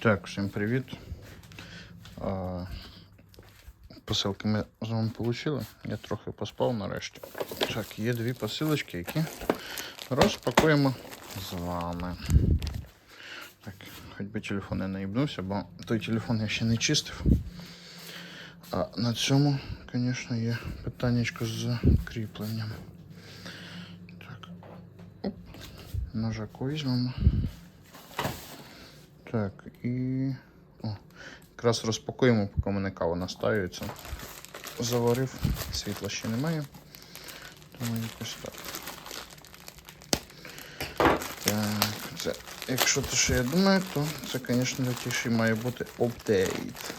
Так, всім привіт. Посилки ми з вами отримали. Я трохи поспав нарешті. Так, є дві посилочки, які розпакуємо з вами. Так, хоч би телефон не наїбнувся, бо той телефон я ще не чистив. А на цьому, звісно, є питаннячко з кріпленням. Так. Оп. Ножаку візьмемо. Так, і. О, якраз розпакуємо, поки мене кава настаюється. Заварив, світла ще немає. Тому якось так. Так, це, якщо те, що я думаю, то це, звісно, лютіший має бути апдейт.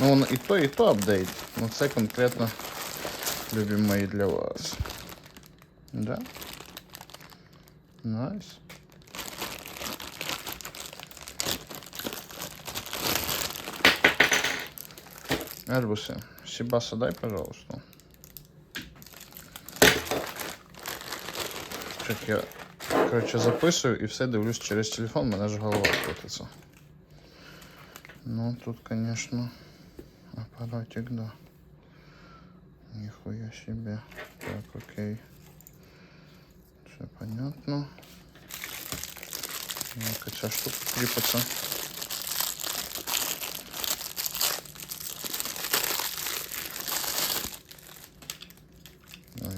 Ну, воно і то, і то апдейт. Ну це конкретно любі мої для вас. Да? Найс. Альбусы, Сибаса дай, пожалуйста. Так, я, короче, записую і все дивлюсь через телефон, мене ж голова крутиться. Ну, тут, конечно, аппаратик, да. Нихуя себе. Так, окей. Все понятно. Ну-ка, ця штука кріпиться.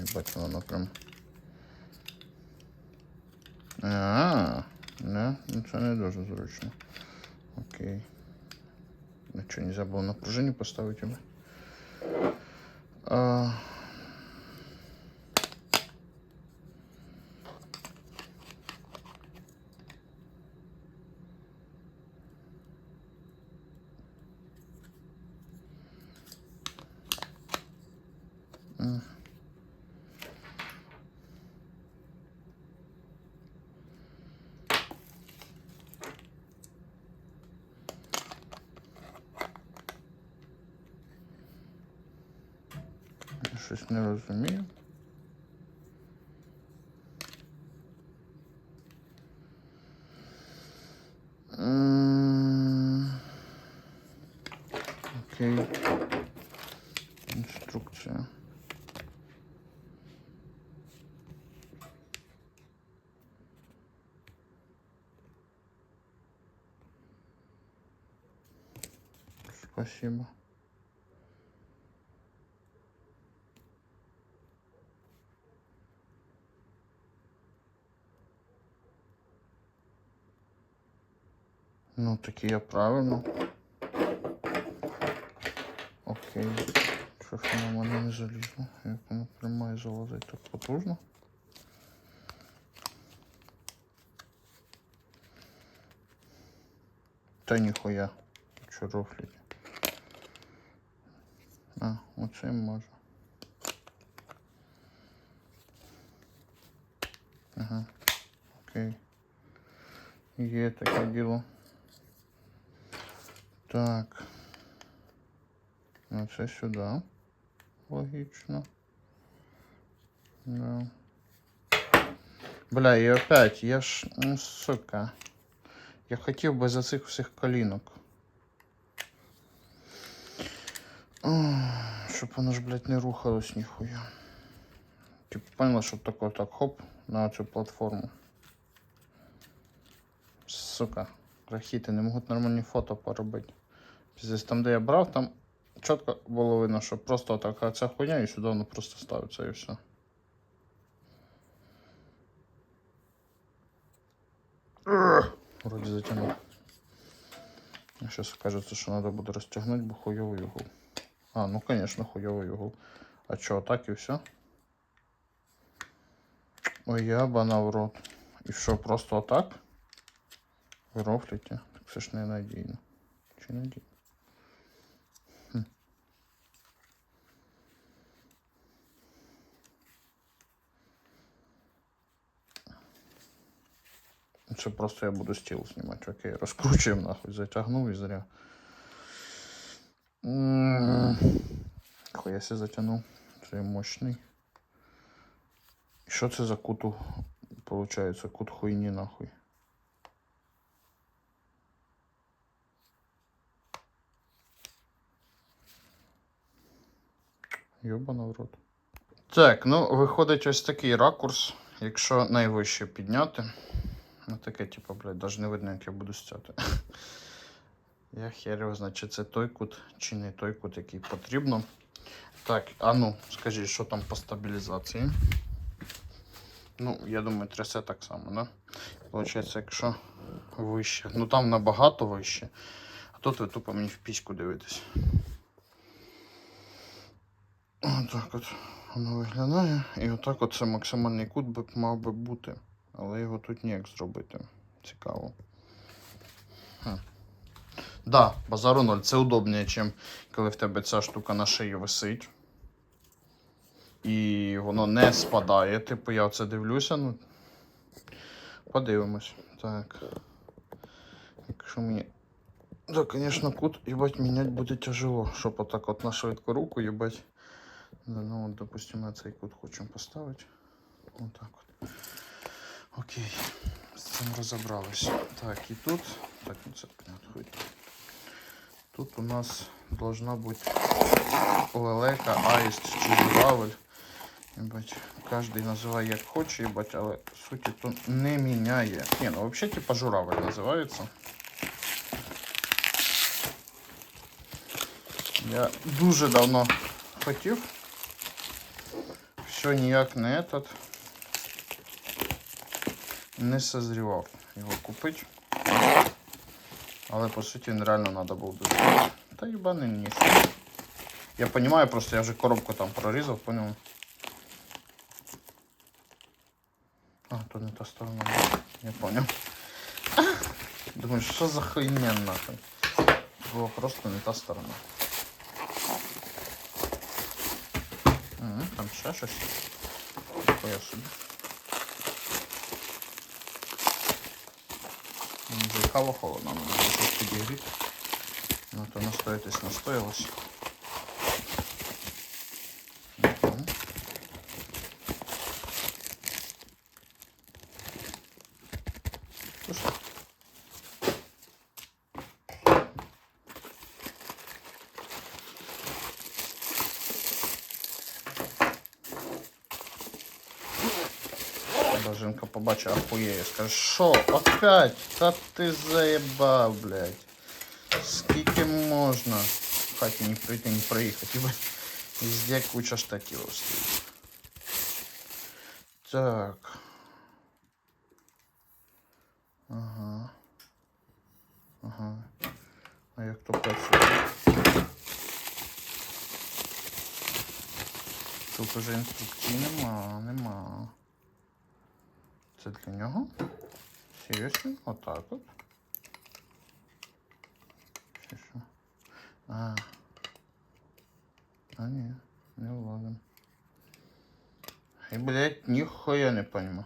Ну, їбать, воно прям. А, не, ну це не дуже зручно. Окей. Ну що, нельзя було напруження поставити його? А... щось не розумію. Окей. Інструкція. Спасибо. Таки я правильно. Окей. Що ж на мене не залізло? Як воно прямає залазить так потужно? Та ніхуя. Що рофлять? А, оце може. Ага. Окей. Є таке діло. Так. Ну, це сюди. Логічно. Да. Бля, і опять, я ж, ну, сука. Я хотів би за цих всіх колінок. Ох, Щоб воно ж, блядь, не рухалось ніхуя. Типу, поняла, щоб тако так хоп на цю платформу. Сука, Рахіти, не можуть нормальні фото поробити. Піздець, там, де я брав, там чітко було видно, що просто така ця хуйня і сюди воно просто ставиться і все. Вроді затягнув. Зараз кажеться, що треба буде розтягнути, бо хуйовий угол. А, ну конечно, хуйовий угол. А чо, так і все? Ой, ябана в рот. І що, просто отак? Рофлите? Так це ж не надійно. Чи надійно? Хм. Це просто я буду стіл знімати. Окей, розкручуємо нахуй, затягнув і зря. Хуя се затягнув. Це мощний. Що це за куту? Получається, кут хуйні нахуй. Йобана в рот. Так, ну виходить ось такий ракурс, якщо найвище підняти. Ну таке, типу, блядь, навіть не видно, як я буду стяти. Я хер його знаю, чи це той кут, чи не той кут, який потрібно. Так, а ну, скажіть, що там по стабілізації? Ну, я думаю, трясе так само, да? Получається, якщо вище. Ну там набагато вище. А тут ви тупо мені в піську дивитесь. Отак от воно виглядає. І отак от це максимальний кут мав би бути. Але його тут ніяк зробити. Цікаво. Хм. Да, базару ноль. Це удобніше, ніж коли в тебе ця штука на шиї висить. І воно не спадає. Типу, я оце дивлюся, ну. Подивимось. Так. Якщо мені. Да, звісно, кут, їбать, міняти буде тяжело. Щоб отак от на швидку руку, їбать. Ну, от, допустимо, на цей кут хочемо поставити. Отак от. Окей. З цим розібралися. Так, і тут. Так, ну це понятно. Тут у нас должна бути лелека, аїст чи журавель. Ебать, кожен називає як хоче, ебать, але суті то не міняє. Ні, ну взагалі типа журавель називається. Я дуже давно хотів. Все ніяк не этот. Не созрівав його купити. Але по суті він реально треба було дуже. Та їбаний ніж. Я розумію, просто я вже коробку там прорізав, понял. А, то не та сторона. Я понял. Думаю, що за хуйня нахуй? Було просто не та сторона. М, Там ще щось. Хуя собі. М, вже Кава холодно, надо щось підігріти. Ну то настоятись настоялось. Когда жінка побачить, охуєє. Скаже, що, опять? Та ти заєбав, блядь. Скільки можна в хаті не прийти, не проїхати. Ебать. Везде куча штативов стоїть. Так. Ага. Ага. А як то працює? Тут уже інструкцій нема, нема. Це для нього? Серйозно? Отак от. Чи що? А. А ні, не влазим. І, блядь, ніхуя не пойму.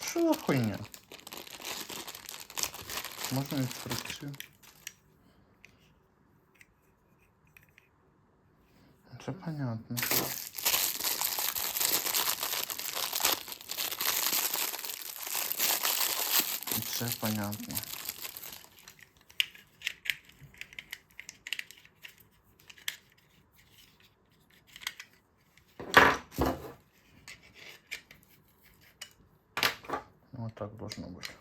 Що за хуйня? Можна інструкцію? Це понятно. Це понятно. Вот так должно быть.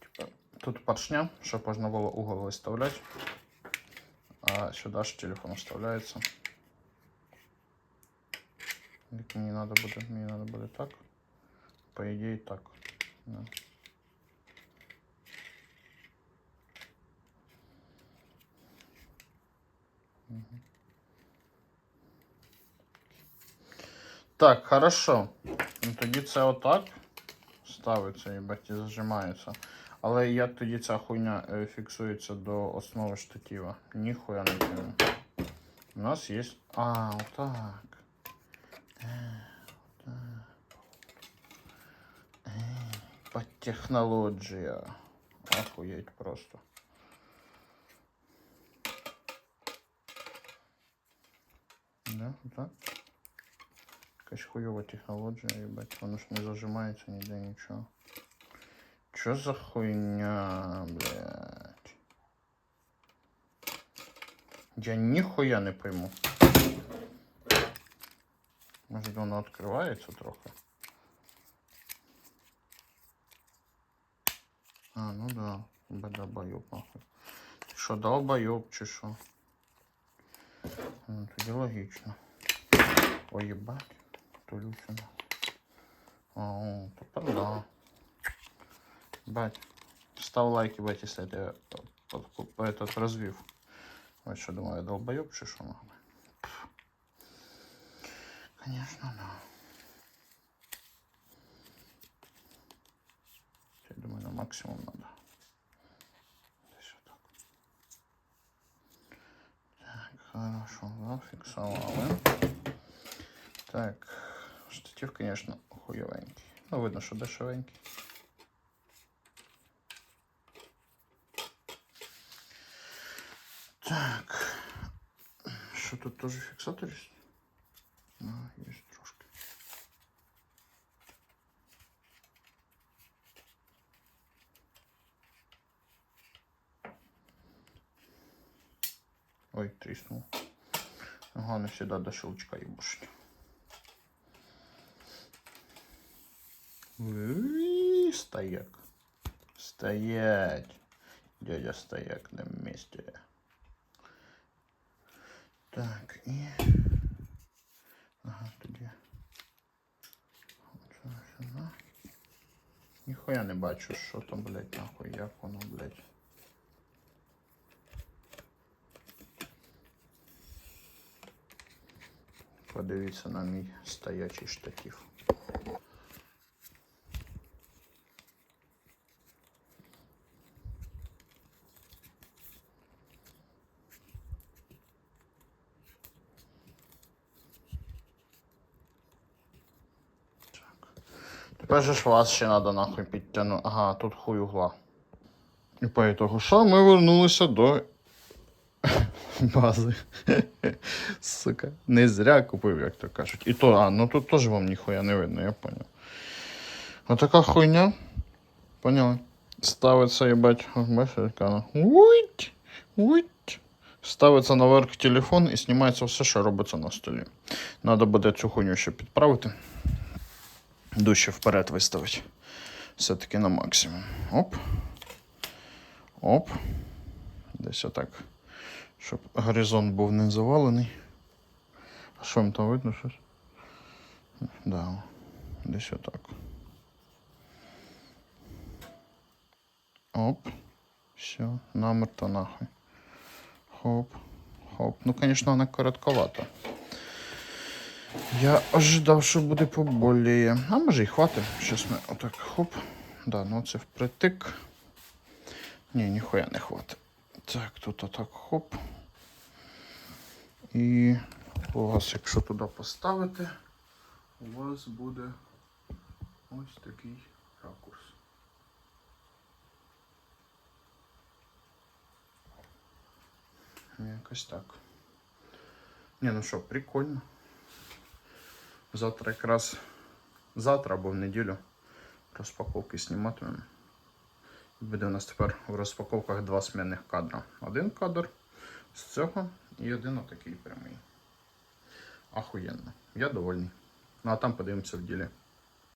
Типа, тут поршня, чтобы можно было угол выставлять. А сюда же телефон вставляется. Як Мені надо буде, мені надо буде так. По ідеї так. Да. Мгм. Так, хорошо. Ну, тоді це отак ставиться їбать, і зажимається. Але як тоді ця хуйня е, фіксується до основи штатива? Ніхуя не пойму. У нас є. А, отак. Е, отак. Е, По технологія. Охуєть просто. Да, отак. Якась хуйова технологія, їбать, воно ж не зажимається ніде нічого. Що за хуйня, блядь? Я ніхуя не пойму. Може воно відкривається трохи? А, ну да. Бедабайоб, нахуй. Ти Що, долбойоб чи що? Ну, тоді логічно. Ой, ебать. Тулюся нахуй. А, о, тепер да. Бать. Став лайк, ебать, если это под, под, этот развив. Вот что думаю, я долбоеб чи що нахуй? Конечно, да. Я думаю, на максимум надо. Отак. Так, хорошо, зафіксували. Так, штатив, конечно, хуйовенький. Ну, видно, що дешевенький. Так. Що тут теж фіксатор є? А, є трошки. Ой, тріснув. Ага, не всегда до щелчка ебушить. Уи, Стояк. Стоять. Дядя стояк на месте. Так, і. Ага, тоді. Оце сюди. Ніхуя не бачу, що там, блядь, нахуй, як воно, блядь. Подивіться на мій стоячий штатив. Тепер же ж вас ще треба нахуй підтягнути. Ага, тут хуй угла. І по ітогу, що ми вернулися до бази. Сука. Не зря купив, як то кажуть. І то, а, ну тут теж вам ніхуя не видно, я понял. Отака хуйня. Поняли? Ставиться, їбать, бачиш, яка вона. Уить! Уить! Ставиться наверх телефон і знімається все, що робиться на столі. Надо буде цю хуйню ще підправити. Дужче вперед виставити. Все-таки на максимум. Оп. Оп. Десь отак. Щоб горизонт був не завалений. А що їм там видно щось? Да. Десь отак. Оп. Все, намерто нахуй. Хоп. Хоп. Ну, звісно, вона коротковата. Я ожидав, що буде поболіє. А може і хватить. Щас ми отак хоп. Да, ну це впритик. Ні, ніхуя не хватить. Так, тут отак хоп. І у вас, якщо туди поставити, у вас буде ось такий ракурс. Якось так. Ні, ну що, прикольно. Завтра якраз завтра або в неділю розпаковки зніматимемо. Буде у нас тепер в розпаковках два смінних кадра. Один кадр з цього і один отакий прямий. Ахуєнно. Я довольний. Ну а там подивимося в ділі.